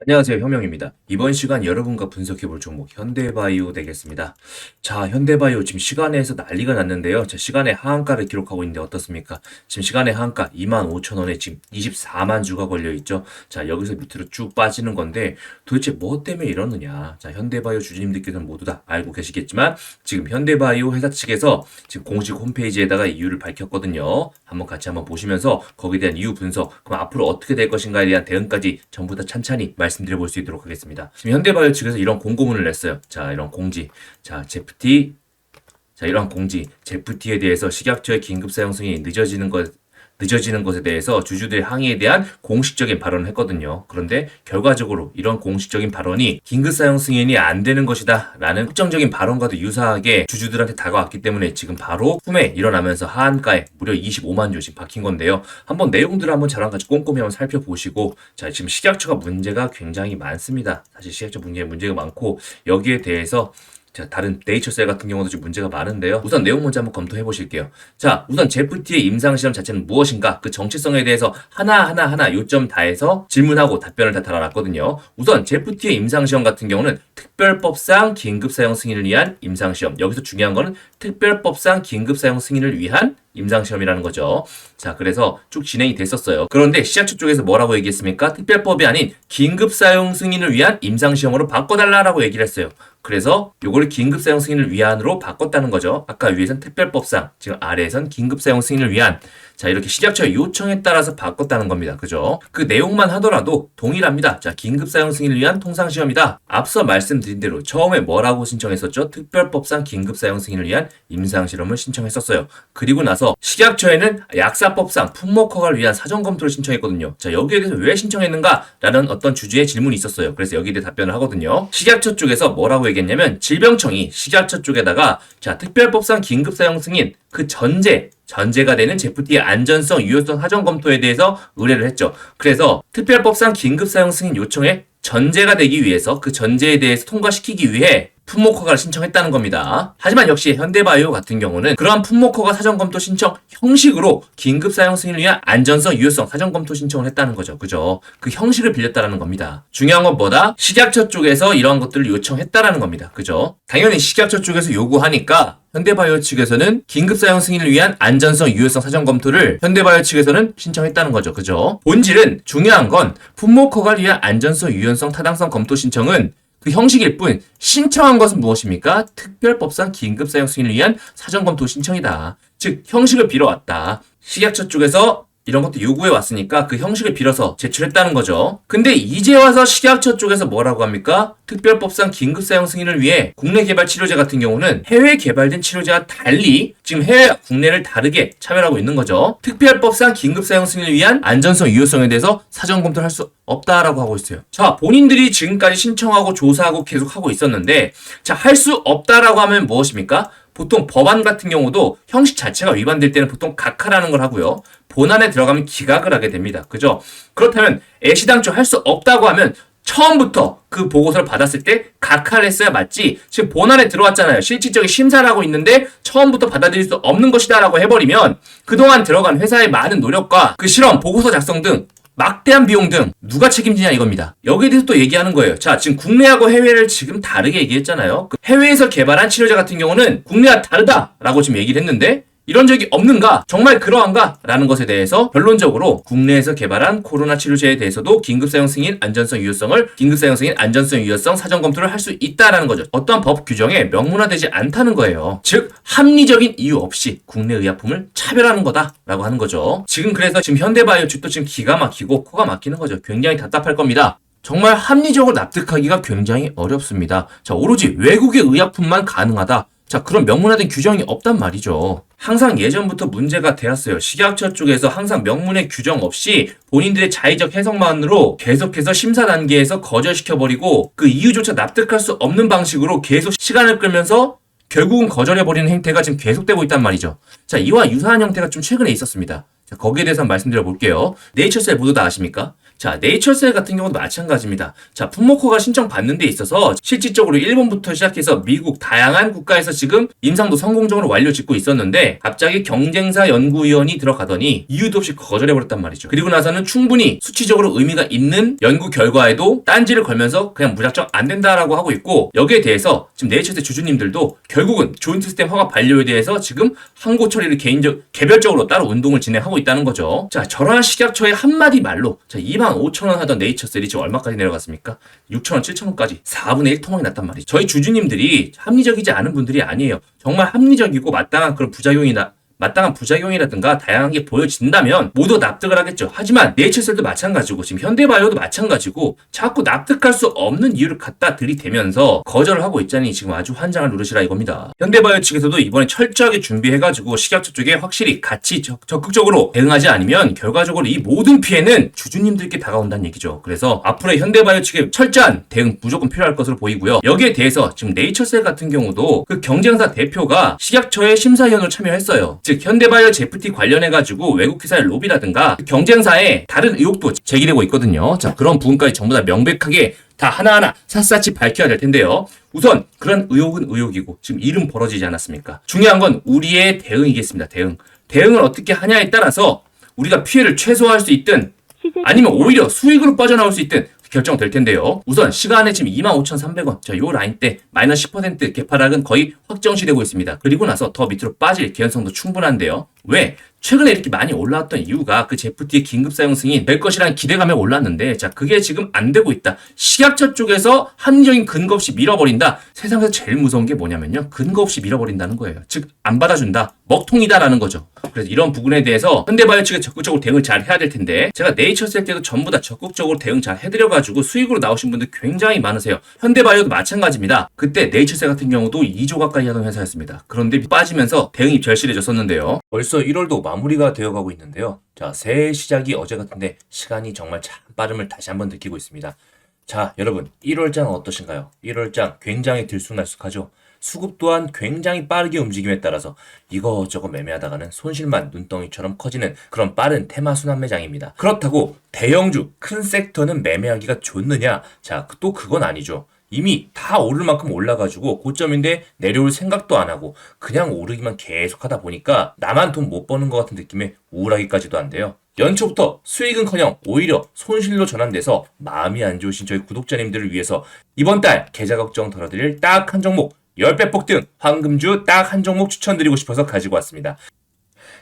안녕하세요. 혁명입니다. 이번 시간 여러분과 분석해 볼 종목 현대바이오 되겠습니다. 자, 현대바이오 지금 시간에서 난리가 났는데요. 자, 시간의 하한가를 기록하고 있는데 어떻습니까? 지금 시간의 하한가 25,000원에 지금 24만 주가 걸려 있죠. 자, 여기서 밑으로 쭉 빠지는 건데 도대체 뭐 때문에 이러느냐. 자, 현대바이오 주주님들께서는 모두 다 알고 계시겠지만 지금 현대바이오 회사 측에서 지금 공식 홈페이지에다가 이유를 밝혔거든요. 한번 같이 한번 보시면서 거기에 대한 이유 분석, 그럼 앞으로 어떻게 될 것인가에 대한 대응까지 전부 다 찬찬히 말 씀드려 볼 수 있도록 하겠습니다. 지금 현대바이오 측에서 이런 공고문을 냈어요. 자, 이런 공지. 자, 제프티 자, 이러한 공지, 제프티에 대해서 식약처의 긴급 사용 승인이 늦어지는 것, 늦어지는 것에 대해서 주주들의 항의에 대한 공식적인 발언을 했거든요. 그런데 결과적으로 이런 공식적인 발언이 긴급 사용 승인이 안 되는 것이다 라는 확정적인 발언과도 유사하게 주주들한테 다가왔기 때문에 지금 바로 품에 일어나면서 하한가에 무려 25만 주 지금 박힌 건데요. 한번 내용들을 한번 저랑 같이 꼼꼼히 한번 살펴보시고 자 지금 식약처가 문제가 굉장히 많습니다. 사실 식약처 문제 문제가 많고 여기에 대해서 자, 다른 네이처셀 같은 경우도 좀 문제가 많은데요. 우선 내용 먼저 한번 검토해 보실게요. 자, 우선 제프티의 임상시험 자체는 무엇인가? 그 정체성에 대해서 하나하나 하나 요점 다해서 질문하고 답변을 다 달아놨거든요. 우선 제프티의 임상시험 같은 경우는 특별법상 긴급사용 승인을 위한 임상시험. 여기서 중요한 거는 특별법상 긴급사용 승인을 위한 임상시험이라는 거죠. 자, 그래서 쭉 진행이 됐었어요. 그런데 시작처 쪽에서 뭐라고 얘기했습니까? 특별법이 아닌 긴급사용 승인을 위한 임상시험으로 바꿔달라라고 얘기를 했어요. 그래서 요거를 긴급사용 승인을 위한으로 바꿨다는 거죠. 아까 위에선 특별법상, 지금 아래에선 긴급사용 승인을 위한 자, 이렇게 식약처의 요청에 따라서 바꿨다는 겁니다. 그죠? 그 내용만 하더라도 동일합니다. 자, 긴급사용 승인을 위한 통상시험이다. 앞서 말씀드린 대로 처음에 뭐라고 신청했었죠? 특별법상 긴급사용 승인을 위한 임상실험을 신청했었어요. 그리고 나서 식약처에는 약사법상 품목 허가를 위한 사전 검토를 신청했거든요. 자, 여기에 대해서 왜 신청했는가라는 어떤 주주의 질문이 있었어요. 그래서 여기에 대해 답변을 하거든요. 식약처 쪽에서 뭐라고 얘기했냐면 질병청이 식약처 쪽에다가 자, 특별법상 긴급 사용 승인 그 전제 전제가 되는 제프티의 안전성, 유효성 사전 검토에 대해서 의뢰를 했죠. 그래서 특별법상 긴급 사용 승인 요청에 전제가 되기 위해서 그 전제에 대해서 통과시키기 위해 품목 허가를 신청했다는 겁니다. 하지만 역시 현대바이오 같은 경우는 그러한 품목 허가 사전 검토 신청 형식으로 긴급 사용 승인을 위한 안전성, 유효성 사전 검토 신청을 했다는 거죠. 그죠? 그 형식을 빌렸다라는 겁니다. 중요한 건 뭐다? 식약처 쪽에서 이러한 것들을 요청했다라는 겁니다. 그죠? 당연히 식약처 쪽에서 요구하니까 현대바이오 측에서는 긴급 사용 승인을 위한 안전성, 유효성 사전 검토를 현대바이오 측에서는 신청했다는 거죠. 그죠? 본질은 중요한 건 품목 허가를 위한 안전성, 유효성, 타당성 검토 신청은 그 형식일 뿐 신청한 것은 무엇입니까? 특별법상 긴급 사용 승인을 위한 사전 검토 신청이다. 즉 형식을 빌어왔다. 식약처 쪽에서 이런 것도 요구해 왔으니까 그 형식을 빌어서 제출했다는 거죠. 근데 이제 와서 식약처 쪽에서 뭐라고 합니까? 특별법상 긴급 사용 승인을 위해 국내 개발 치료제 같은 경우는 해외 개발된 치료제와 달리 지금 해외와 국내를 다르게 차별하고 있는 거죠. 특별법상 긴급 사용 승인을 위한 안전성, 유효성에 대해서 사전 검토를 할 수 없다라고 하고 있어요. 자, 본인들이 지금까지 신청하고 조사하고 계속 하고 있었는데 자, 할 수 없다라고 하면 무엇입니까? 보통 법안 같은 경우도 형식 자체가 위반될 때는 보통 각하라는 걸 하고요. 본안에 들어가면 기각을 하게 됩니다. 그죠? 그렇다면 애시당초 할 수 없다고 하면 처음부터 그 보고서를 받았을 때 각하를 했어야 맞지. 지금 본안에 들어왔잖아요. 실질적인 심사를 하고 있는데 처음부터 받아들일 수 없는 것이다라고 해버리면 그동안 들어간 회사의 많은 노력과 그 실험, 보고서 작성 등 막대한 비용 등 누가 책임지냐 이겁니다. 여기에 대해서 또 얘기하는 거예요. 자, 지금 국내하고 해외를 지금 다르게 얘기했잖아요. 그 해외에서 개발한 치료제 같은 경우는 국내와 다르다라고 지금 얘기를 했는데 이런 적이 없는가? 정말 그러한가? 라는 것에 대해서 결론적으로 국내에서 개발한 코로나 치료제에 대해서도 긴급 사용 승인 안전성 유효성을 긴급 사용 승인 안전성 유효성 사전 검토를 할 수 있다라는 거죠. 어떠한 법 규정에 명문화되지 않다는 거예요. 즉 합리적인 이유 없이 국내 의약품을 차별하는 거다라고 하는 거죠. 지금 그래서 지금 현대바이오 측도 지금 기가 막히고 코가 막히는 거죠. 굉장히 답답할 겁니다. 정말 합리적으로 납득하기가 굉장히 어렵습니다. 자, 오로지 외국의 의약품만 가능하다. 자, 그런 명문화된 규정이 없단 말이죠. 항상 예전부터 문제가 되었어요. 식약처 쪽에서 항상 명문의 규정 없이 본인들의 자의적 해석만으로 계속해서 심사 단계에서 거절시켜버리고 그 이유조차 납득할 수 없는 방식으로 계속 시간을 끌면서 결국은 거절해버리는 행태가 지금 계속되고 있단 말이죠. 자, 이와 유사한 형태가 좀 최근에 있었습니다. 자, 거기에 대해서 말씀드려 볼게요. 네이처셀 모두 다 아십니까? 자, 네이처셀 같은 경우도 마찬가지입니다. 자, 품목허가 신청 받는 데 있어서 실질적으로 일본부터 시작해서 미국 다양한 국가에서 지금 임상도 성공적으로 완료 짓고 있었는데 갑자기 경쟁사 연구위원이 들어가더니 이유도 없이 거절해버렸단 말이죠. 그리고 나서는 충분히 수치적으로 의미가 있는 연구 결과에도 딴지를 걸면서 그냥 무작정 안 된다라고 하고 있고 여기에 대해서 지금 네이처셀 주주님들도 결국은 조인트 시스템 허가 반려에 대해서 지금 항고 처리를 개인적 개별적으로 따로 운동을 진행하고 있다는 거죠. 자, 저러한 식약처의 한마디 말로 자, 2만 5천 원 하던 네이처 셀이 지금 얼마까지 내려갔습니까? 6천 원, 7천 원까지 4분의 1 토막이 났단 말이죠. 저희 주주님들이 합리적이지 않은 분들이 아니에요. 정말 합리적이고 마땅한 그런 부작용이나 마땅한 부작용이라든가 다양한 게 보여진다면 모두 납득을 하겠죠. 하지만 네이처셀도 마찬가지고 지금 현대바이오도 마찬가지고 자꾸 납득할 수 없는 이유를 갖다 들이대면서 거절을 하고 있자니 지금 아주 환장을 누르시라 이겁니다. 현대바이오 측에서도 이번에 철저하게 준비해가지고 식약처 쪽에 확실히 같이 적, 적극적으로 대응하지 않으면 결과적으로 이 모든 피해는 주주님들께 다가온다는 얘기죠. 그래서 앞으로의 현대바이오 측의 철저한 대응 무조건 필요할 것으로 보이고요. 여기에 대해서 지금 네이처셀 같은 경우도 그 경쟁사 대표가 식약처의 심사위원으로 참여했어요. 즉 현대바이오 제프티 관련해 가지고 외국 회사의 로비라든가 그 경쟁사의 다른 의혹도 제기되고 있거든요. 자 그런 부분까지 전부 다 명백하게 다 하나하나 샅샅이 밝혀야 될 텐데요. 우선 그런 의혹은 의혹이고 지금 일은 벌어지지 않았습니까? 중요한 건 우리의 대응이겠습니다. 대응. 대응을 어떻게 하냐에 따라서 우리가 피해를 최소화할 수 있든 아니면 오히려 수익으로 빠져나올 수 있든 결정될 텐데요. 우선 시간에 지금 25,300원. 자, 요 라인 때 마이너스 10% 개파락은 거의 확정시되고 있습니다. 그리고 나서 더 밑으로 빠질 개연성도 충분한데요. 왜? 최근에 이렇게 많이 올라왔던 이유가 그 제프티의 긴급 사용 승인 될 것이라는 기대감에 올랐는데 자 그게 지금 안 되고 있다. 식약처 쪽에서 합리적인 근거 없이 밀어버린다. 세상에서 제일 무서운 게 뭐냐면요. 근거 없이 밀어버린다는 거예요. 즉 안 받아준다. 먹통이다라는 거죠. 그래서 이런 부분에 대해서 현대바이오 측에 적극적으로 대응을 잘 해야 될 텐데 제가 네이처셀 때도 전부 다 적극적으로 대응 잘 해드려가지고 수익으로 나오신 분들 굉장히 많으세요. 현대바이오도 마찬가지입니다. 그때 네이처셀 같은 경우도 2조 가까이 하던 회사였습니다. 그런데 빠지면서 대응이 절실해졌었는데요. 벌써 1월도 마무리가 되어가고 있는데요. 자, 새해 시작이 어제 같은데 시간이 정말 참 빠름을 다시 한번 느끼고 있습니다. 자, 여러분, 1월장 어떠신가요? 1월장 굉장히 들쑥날쑥하죠? 수급 또한 굉장히 빠르게 움직임에 따라서 이거저거 매매하다가는 손실만 눈덩이처럼 커지는 그런 빠른 테마 순환 매장입니다. 그렇다고 대형주, 큰 섹터는 매매하기가 좋느냐? 자, 또 그건 아니죠. 이미 다 오를 만큼 올라가지고 고점인데 내려올 생각도 안 하고 그냥 오르기만 계속 하다 보니까 나만 돈 못 버는 것 같은 느낌에 우울하기까지도 한데요. 연초부터 수익은커녕 오히려 손실로 전환돼서 마음이 안 좋으신 저희 구독자님들을 위해서 이번 달 계좌 걱정 덜어드릴 딱 한 종목 10배 폭등 황금주 딱 한 종목 추천드리고 싶어서 가지고 왔습니다.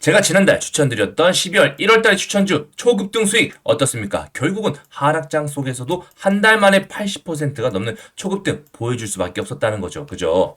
제가 지난달 추천드렸던 12월 1월달 추천주 초급등 수익 어떻습니까? 결국은 하락장 속에서도 한 달 만에 80%가 넘는 초급등 보여줄 수밖에 없었다는 거죠. 그죠?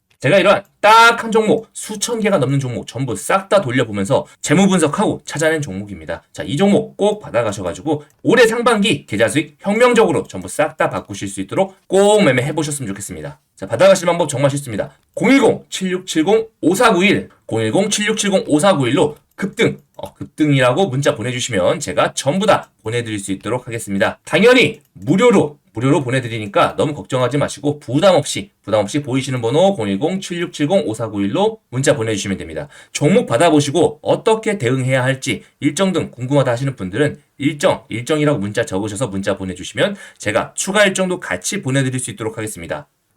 제가 이러한 딱 한 종목, 수천 개가 넘는 종목 전부 싹 다 돌려보면서 재무 분석하고 찾아낸 종목입니다. 자, 이 종목 꼭 받아가셔가지고 올해 상반기 계좌 수익 혁명적으로 전부 싹 다 바꾸실 수 있도록 꼭 매매해 보셨으면 좋겠습니다. 자, 받아가실 방법 정말 쉽습니다. 010-7670-5491, 010-7670-5491로 급등, 어, 급등이라고 문자 보내주시면 제가 전부 다 보내드릴 수 있도록 하겠습니다. 당연히 무료로 무료로 보내드리니까 너무 걱정하지 마시고 부담 없이 부담 없이 보이시는 번호 010-7670-5491로 문자 보내주시면 됩니다. 종목 받아보시고 어떻게 대응해야 할지 일정 등 궁금하다 하시는 분들은 일정, 일정이라고 문자 적으셔서 문자 보내주시면 제가 추가 일정도 같이 보내드릴 수 있도록 하겠습니다.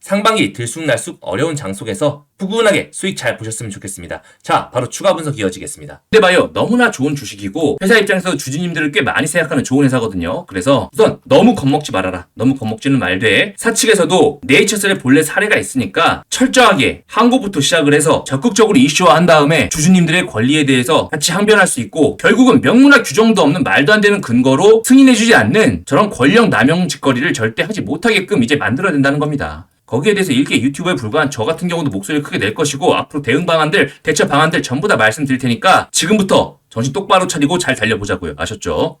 상반기 들쑥날쑥 어려운 장 속에서 푸근하게 수익 잘 보셨으면 좋겠습니다. 자, 바로 추가 분석 이어지겠습니다. 근데 봐요. 너무나 좋은 주식이고 회사 입장에서 주주님들을 꽤 많이 생각하는 좋은 회사거든요. 그래서 우선 너무 겁먹지 말아라. 너무 겁먹지는 말되 사측에서도 네이처셀의 본래 사례가 있으니까 철저하게 항고부터 시작을 해서 적극적으로 이슈화한 다음에 주주님들의 권리에 대해서 같이 항변할 수 있고 결국은 명문화 규정도 없는 말도 안 되는 근거로 승인해주지 않는 저런 권력 남용 짓거리를 절대 하지 못하게끔 이제 만들어야 된다는 겁니다. 거기에 대해서 일개 유튜버에 불과한 저 같은 경우도 목소리를 크게 낼 것이고 앞으로 대응 방안들, 대처 방안들 전부 다 말씀드릴 테니까 지금부터 정신 똑바로 차리고 잘 달려보자고요. 아셨죠?